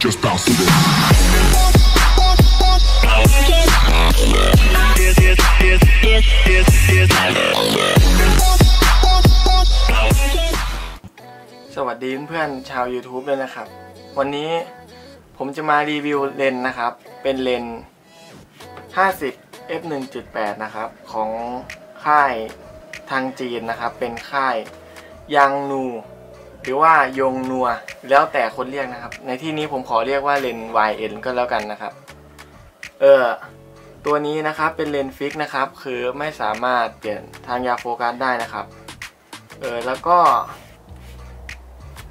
Just bounce to this. สวัสดีเพื่อนชาว YouTube ด้วยนะครับ วันนี้ผมจะมารีวิวเลนนะครับ เป็นเลน 50 f 1.8 นะครับ ของค่ายทางจีนนะครับ เป็นค่ายยังนู หรือว่ายงนัวแล้วแต่คนเรียกนะครับ ในที่นี้ผมขอเรียกว่าเลนส์ YN ก็แล้วกันนะครับ เออตัวนี้นะครับเป็นเลนส์ฟิกนะครับ คือไม่สามารถเปลี่ยนทางยาโฟกัสได้นะครับ เออแล้วก็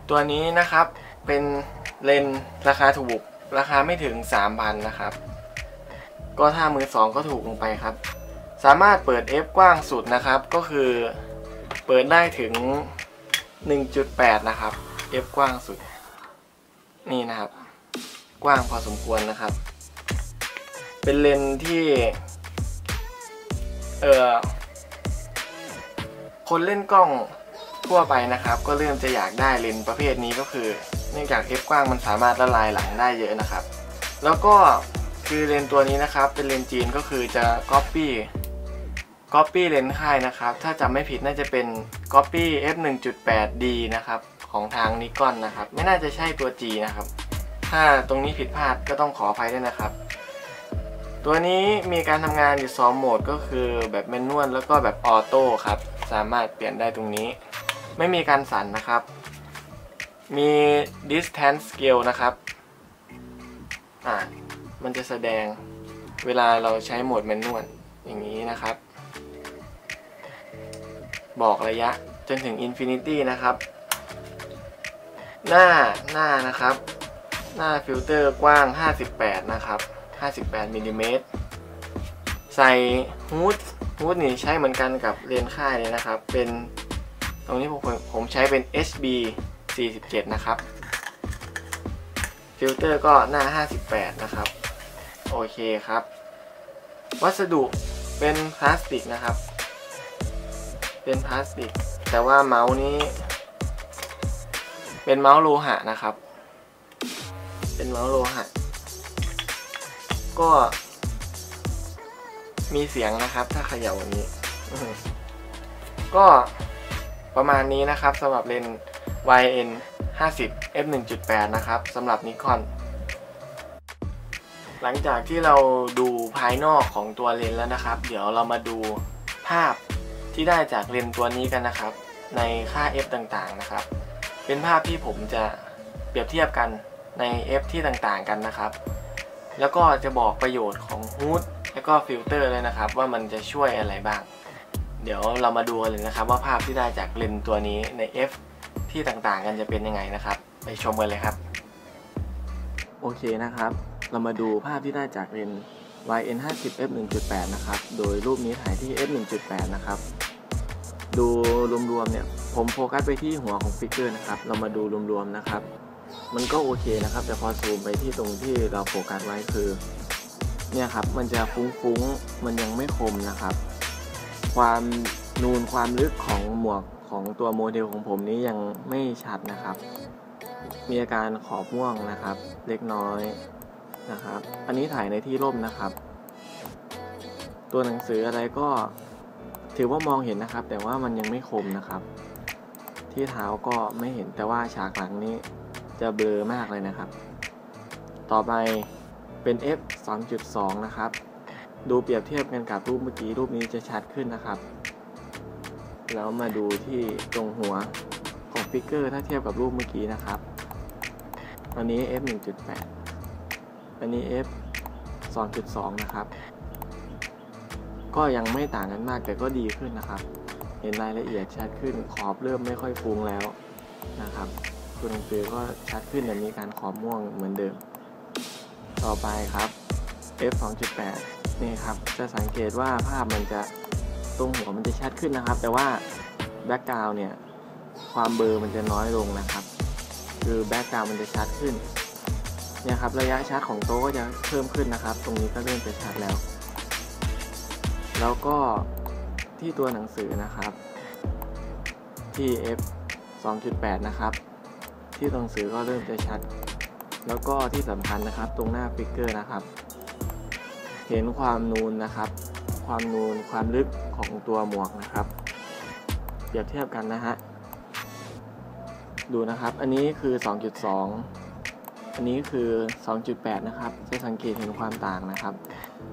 ตัวนี้นะครับเป็นเลนส์ราคาถูก ราคาไม่ถึง 3,000 นะครับ ก็ถ้ามือสองก็ถูกลงไปครับ สามารถเปิด F กว้างสุดนะครับ ก็คือเปิดได้ถึง 1.8 นะครับ F กว้างสุด นี่นะครับ กว้างพอสมควรนะครับ เป็นเลนที่ เออคนเล่นกล้องทั่วไปนะครับ ก็เริ่มจะอยากได้เลนประเภทนี้ก็คือ เนื่องจาก F กว้างมันสามารถละลายหลังได้เยอะนะครับ แล้วก็คือเลนตัวนี้นะครับ เป็นเลนจีนก็คือจะ Copy Copy เลนส์ค่ายนะครับ ถ้าจำไม่ผิดน่าจะเป็น Copy f 1.8d นะครับ ของทางนิกอนนะครับ ไม่น่าจะใช่ตัว G นะครับ ถ้าตรงนี้ผิดพลาดก็ต้องขออภัยด้วยนะครับ ตัวนี้มีการทำงานอยู่ 2 โหมดก็คือแบบแมนนวลแล้วก็แบบออโต้ครับ สามารถเปลี่ยนได้ตรงนี้ ไม่มีการสั่นนะครับ มี distance scale นะครับ อ่า มันจะแสดงเวลาเราใช้โหมดแมนนวลอย่างนี้นะครับ บอกระยะจนถึง infinity นะครับ หน้าหน้านะครับ หน้าฟิลเตอร์กว้าง 58 นะครับ 58มิลลิเมตรใส่ฮูดฮูดนี่ใช้เหมือนกันกับเลนส์ค่ายเลยนะครับ เป็นตรงนี้ผมผมใช้เป็น HB 47 นะครับ ฟิลเตอร์ก็หน้า 58 นะครับ โอเคครับ วัสดุเป็นพลาสติกนะครับ เป็นพลาสติก แต่ว่าเมาส์นี้ เป็นเมาส์โลหะนะครับ เป็นเมาส์โลหะ ก็มีเสียงนะครับ ถ้าเขย่าอย่างนี้ ก็ประมาณนี้นะครับสำหรับเลน YN 50 f 1.8 นะครับสำหรับนิคอนหลังจากที่เราดูภายนอกของตัวเลนแล้วนะครับ เดี๋ยวเรามาดูภาพ ที่ได้จากเลนส์ตัวนี้กันนะครับ ในค่า f ต่างๆนะครับ เป็นภาพที่ผมจะเปรียบเทียบกันใน f ที่ต่างๆกันนะครับ แล้วก็จะบอกประโยชน์ของฮูดแล้วก็ฟิลเตอร์เลยนะครับ ว่ามันจะช่วยอะไรบ้าง เดี๋ยวเรามาดูกันเลยนะครับ ว่าภาพที่ได้จากเลนส์ตัวนี้ใน f ที่ต่างๆ กันจะเป็นยังไงนะครับ ไปชมกันเลยครับ โอเคนะครับ เรามาดูภาพที่ได้จากเลนส์ YN 50 f 1.8นะครับ โดยรูปนี้ถ่ายที่ f 1.8นะครับ ดูรวมๆเนี่ย ผมโฟกัสไปที่หัวของฟิกเกอร์นะครับ เรามาดูรวมๆนะครับ มันก็โอเคนะครับ แต่พอซูมไปที่ตรงที่เราโฟกัสไว้คือ เนี่ยครับ มันจะฟุ้งๆ มันยังไม่คมนะครับ ความนูนความลึกของหมวกของตัวโมเดลของผมนี้ยังไม่ชัดนะครับ มีอาการขอบม่วงนะครับ เล็กน้อย นะครับ อันนี้ถ่ายในที่ร่มนะครับ ตัวหนังสืออะไรก็ถือว่ามองเห็นนะครับ แต่ว่ามันยังไม่คมนะครับ ที่เท้าก็ไม่เห็นแต่ว่าฉากหลังนี้จะเบลอมากเลยนะครับ ต่อไปเป็น f 2.2 นะครับ ดูเปรียบเทียบกันกับรูปเมื่อกี้รูปนี้จะชัดขึ้นนะครับ แล้วมาดูที่ตรงหัวของฟิกเกอร์ถ้าเทียบกับรูปเมื่อกี้นะครับ ตอนนี้ f 1.8 อันนี้ f 2.2 นะครับ ก็ยังไม่ต่างกันมากแต่ก็ดีขึ้นนะครับ เห็นรายละเอียดชัดขึ้นขอบเริ่มไม่ค่อยฟุ้งแล้วนะครับตัวหนังสือก็ชัดขึ้นแต่มีการขอบม่วงเหมือนเดิม ต่อไปครับ f 2.8 นี่ครับ จะสังเกตว่าภาพมันจะตรงหัวมันจะชัดขึ้นนะครับ แต่ว่าแบ็กกราวเนี่ยความเบลอมันจะน้อยลงนะครับ คือแบ็กกราวมันจะชัดขึ้น เนี่ยครับระยะชัดของโต๊ะก็จะเพิ่มขึ้นนะครับ ตรงนี้ก็เริ่มจะชัดแล้ว แล้วก็ที่ตัวหนังสือนะครับที่ f 2.8 นะครับ ที่ตัวหนังสือก็เริ่มจะชัด แล้วก็ที่สำคัญนะครับ ตรงหน้าฟิกเกอร์นะครับ เห็นความนูนนะครับ ความนูนความลึกของตัวหมวกนะครับ เปรียบเทียบกันนะฮะ ดูนะครับ อันนี้คือ 2.2 อันนี้คือ 2.8 นะครับ จะสังเกตเห็นความต่างนะครับ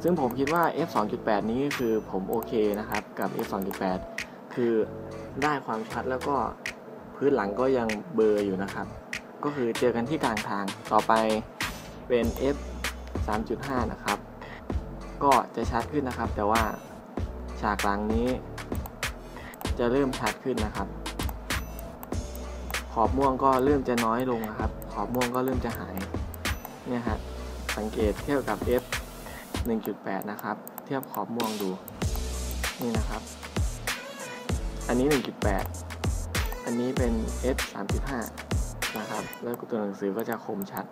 ซึ่งผมคิดว่า f 2.8 นี้คือผมโอเคนะครับ กับ f 2.8 คือได้ความชัดแล้วก็พื้นหลังก็ยังเบลออยู่นะครับ ก็คือเจอกันที่กลางทาง ต่อไปเป็น f 3.5 นะครับ ก็จะชัดขึ้นนะครับ แต่ว่าฉากหลังนี้จะเริ่มชัดขึ้นนะครับ ขอบม่วงก็เริ่มจะน้อยลงนะครับ ขอบม่วงก็เริ่มจะหายเนี่ยฮะสังเกตเทียบกับ f 1.8 นะครับ เทียบขอบม่วงดู นี่นะครับ อันนี้ 1.8 อันนี้เป็น f 3.5 นะครับ แล้วตัวหนังสือก็จะคมชัด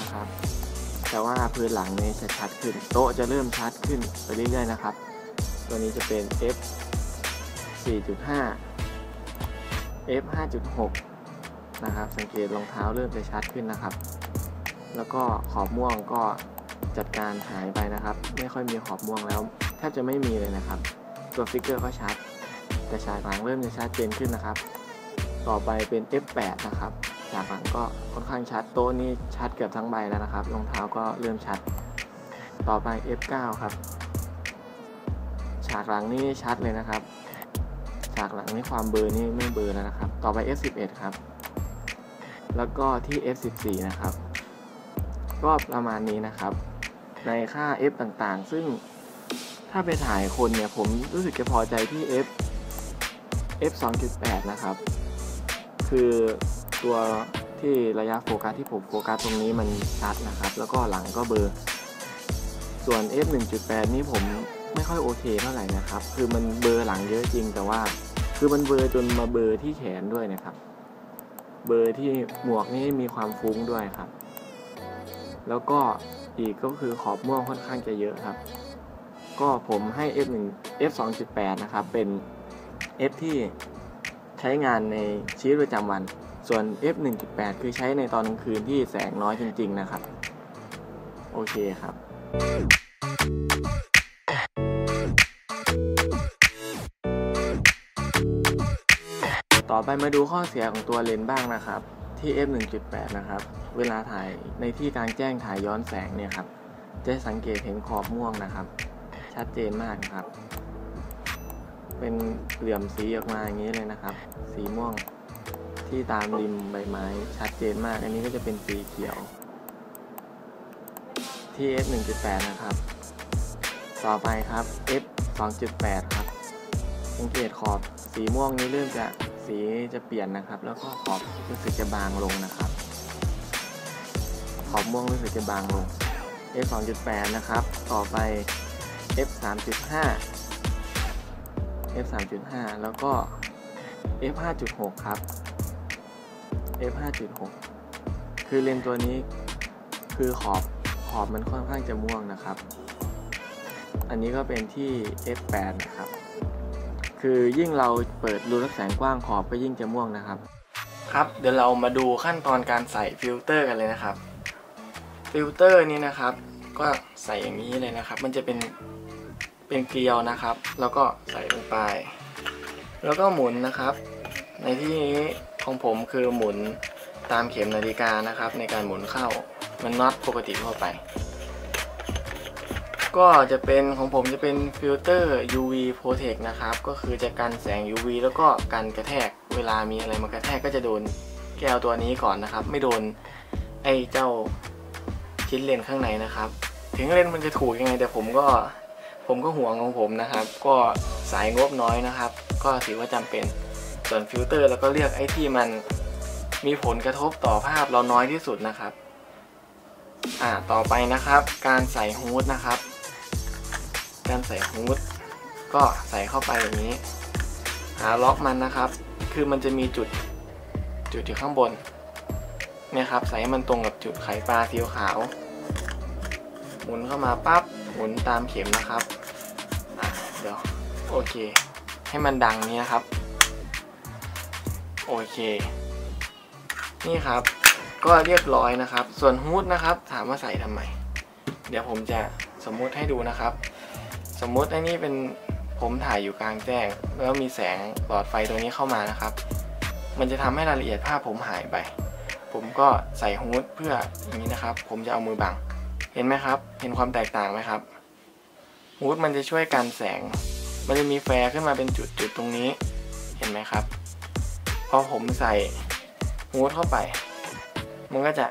นะครับ แต่ว่าพื้นหลังนี้จะชัดขึ้น โต๊ะจะเริ่มชัดขึ้นไปเรื่อยๆนะครับ ตัวนี้จะเป็น f 4.5 f 5.6 นะครับ สังเกตรองเท้าเริ่มจะชัดขึ้นนะครับ แล้วก็ขอบม่วงก็จัดการหายไปนะครับ ไม่ค่อยมีขอบม่วงแล้วแทบจะไม่มีเลยนะครับ ตัวฟิกเกอร์ก็ชัด แต่ฉากหลังเริ่มจะชัดเจนขึ้นนะครับ ต่อไปเป็น F8 นะครับฉากหลังก็ค่อนข้างชัดโต๊ะนี้ชัดเกือบทั้งใบแล้วนะครับรองเท้าก็เริ่มชัด ต่อไป F9 ครับ ฉากหลังนี่ชัดเลยนะครับ ฉากหลังนี่ความเบอร์นี่ไม่เบอร์แล้วนะครับ ต่อไป F11 ครับ แล้วก็ที่ F14 นะครับ ก็ประมาณนี้นะครับ ในค่า F ต่างๆ ซึ่งถ้าไปถ่ายคนเนี่ย ผมรู้สึกจะพอใจที่ F F 2.8 นะครับ คือตัวที่ระยะโฟกัสที่ผมโฟกัสตรงนี้มันชัดนะครับ แล้วก็หลังก็เบอร์ ส่วน F 1.8 นี่ผมไม่ค่อยโอเคเท่าไหร่นะครับ คือมันเบอร์หลังเยอะจริงแต่ว่า คือมันเบอร์จนมาเบอร์ที่แขนด้วยนะครับ เบอร์ที่หมวกนี่มีความฟุ้งด้วยครับ แล้วก็อีกก็คือขอบม่วงค่อนข้างจะเยอะครับ ก็ผมให้ F1 F 2.8 นะครับ เป็น F ที่ใช้งานในชีวิตประจำวัน ส่วน F 1.8 คือใช้ในตอนกลางคืนที่แสงน้อยจริง ๆ นะครับ โอเคครับ ไปมาดูข้อเสียของตัวเลนส์บ้างนะครับ ที่ f 1.8 นะครับ เวลาถ่ายในที่กลางแจ้งถ่ายย้อนแสงเนี่ยครับ จะสังเกตเห็นขอบม่วงนะครับ ชัดเจนมากครับ เป็นเหลี่ยมสีออกมาอย่างนี้เลยนะครับ สีม่วงที่ตามริมใบไม้ชัดเจนมาก อันนี้ก็จะเป็นสีเขียว ที่ f 1.8 นะครับ ต่อไปครับ f 2.8 ครับสังเกตขอบสีม่วงนี้เริ่มจะ สีจะเปลี่ยนนะครับ แล้วก็ขอบรู้สึกจะบางลงนะครับ ขอบม่วงรู้สึกจะบางลง f 2.8 นะครับ ต่อไป f 3.5 f 3.5 แล้วก็ f 5.6 ครับ f 5.6 คือเลนส์ตัวนี้คือขอบขอบมันค่อนข้างจะม่วงนะครับ อันนี้ก็เป็นที่ f 8 นะครับ คือยิ่งเราเปิดรูรับแสงกว้างขอบก็ยิ่งจะม่วงนะครับ ครับเดี๋ยวเรามาดูขั้นตอนการใส่ฟิลเตอร์กันเลยนะครับฟิลเตอร์นี้นะครับ ก็ใส่อย่างนี้เลยนะครับ มันจะเป็นเป็นเกลียวนะครับ แล้วก็ใส่ลงไป แล้วก็หมุนนะครับ ในที่นี้ของผมคือหมุนตามเข็มนาฬิกานะครับ ในการหมุนเข้ามันน็อตปกติทั่วไป ก็จะเป็นของผมจะเป็นฟิลเตอร์ UV Protect นะครับ ก็คือจะกันแสง UV แล้วก็กันกระแทก เวลามีอะไรมากระแทกก็จะโดนแก้วตัวนี้ก่อนนะครับ ไม่โดนไอ้เจ้าชิ้นเลนข้างในนะครับ ถึงเลนมันจะถูกยังไง แต่ผมก็ผมก็ห่วงของผมนะครับ ก็สายงบน้อยนะครับ ก็ถือว่าจำเป็นส่วนฟิลเตอร์แล้วก็เลือกไอ้ที่มันมีผลกระทบต่อภาพเราน้อยที่สุดนะครับ อ่า ต่อไปนะครับ การใส่ฮูดนะครับ การใส่ฮูดก็ใส่เข้าไปอย่างนี้ หาล็อกมันนะครับ คือมันจะมีจุดจุดอยู่ข้างบนเนี่ยครับ ใส่ให้มันตรงกับจุดไขปลาสีขาว หมุนเข้ามาปั๊บหมุนตามเข็มนะครับเดี๋ยวโอเค ให้มันดังนี้ครับ โอเค นี่ครับ ก็เรียบร้อยนะครับ ส่วนฮูดนะครับ ถามว่าใส่ทำไม เดี๋ยวผมจะสมมุติให้ดูนะครับ สมมุติอันนี้เป็นผมถ่ายอยู่กลางแจ้ง แล้วมีแสงหลอดไฟตัวนี้เข้ามานะครับ มันจะทำให้รายละเอียดภาพผมหายไป ผมก็ใส่ฮูดเพื่ออย่างนี้นะครับ ผมจะเอามือบัง เห็นไหมครับ เห็นความแตกต่างไหมครับฮูดมันจะช่วยกันแสง มันจะมีแฟร์ขึ้นมาเป็นจุดๆตรงนี้ เห็นไหมครับ พอผมใส่ฮูดเข้าไป มันก็จะ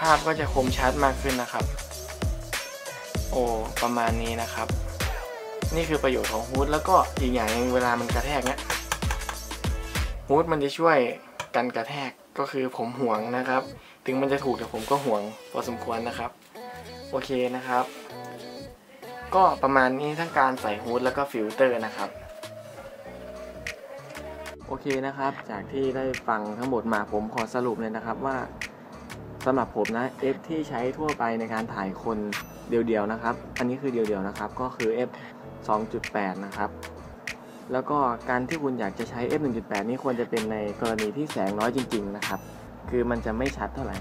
ภาพก็จะคมชัดมากขึ้นนะครับ โอ้ประมาณนี้นะครับ นี่คือประโยชน์ของฮูดแล้วก็อีกอย่างหนึงเวลามันกระแทกเนี้ยฮูดมันจะช่วยกันกระแทกก็คือผมห่วงนะครับ ถึงมันจะถูกแต่ผมก็ห่วงพอสมควรนะครับ โอเคนะครับ ก็ประมาณนี้ทั้งการใส่ฮูดแล้วก็ฟิลเตอร์นะครับโอเคนะครับ จากที่ได้ฟังทั้งหมดมาผมขอสรุปเลยนะครับว่าสำหรับผมนะ F ที่ใช้ทั่วไปในการถ่ายคนเดียวๆนะครับ อันนี้คือเดียวๆนะครับ ก็คือ F 2.8 นะครับ แล้วก็การที่คุณอยากจะใช้ F 1.8 นี่ควรจะเป็นในกรณีที่แสงน้อยจริง ๆ นะครับ คือมันจะไม่ชัดเท่าไหร่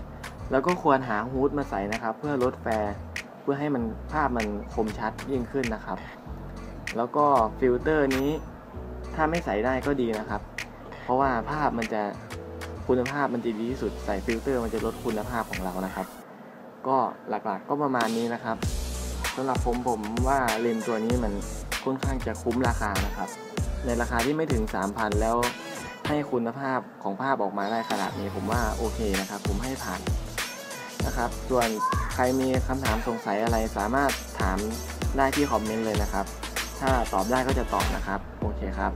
แล้วก็ควรหาฮูดมาใส่นะครับ เพื่อลดแฟร์เพื่อให้มันภาพมันคมชัดยิ่งขึ้นนะครับ แล้วก็ฟิลเตอร์นี้ถ้าไม่ใส่ได้ก็ดีนะครับ เพราะว่าภาพมันจะคุณภาพมันจะดีที่สุด ใส่ฟิลเตอร์มันจะลดคุณภาพของเรานะครับ ก็หลักๆก็ประมาณนี้นะครับสำหรับผมผมว่าเลนส์ตัวนี้มันค่อนข้างจะคุ้มราคานะครับ ในราคาที่ไม่ถึง 3,000 แล้วให้คุณภาพของภาพออกมาได้ขนาดนี้ผมว่าโอเคนะครับ ผมให้ผ่านนะครับ ส่วนใครมีคำถามสงสัยอะไรสามารถถามได้ที่คอมเมนต์เลยนะครับ ถ้าตอบได้ก็จะตอบนะครับ โอเคครับ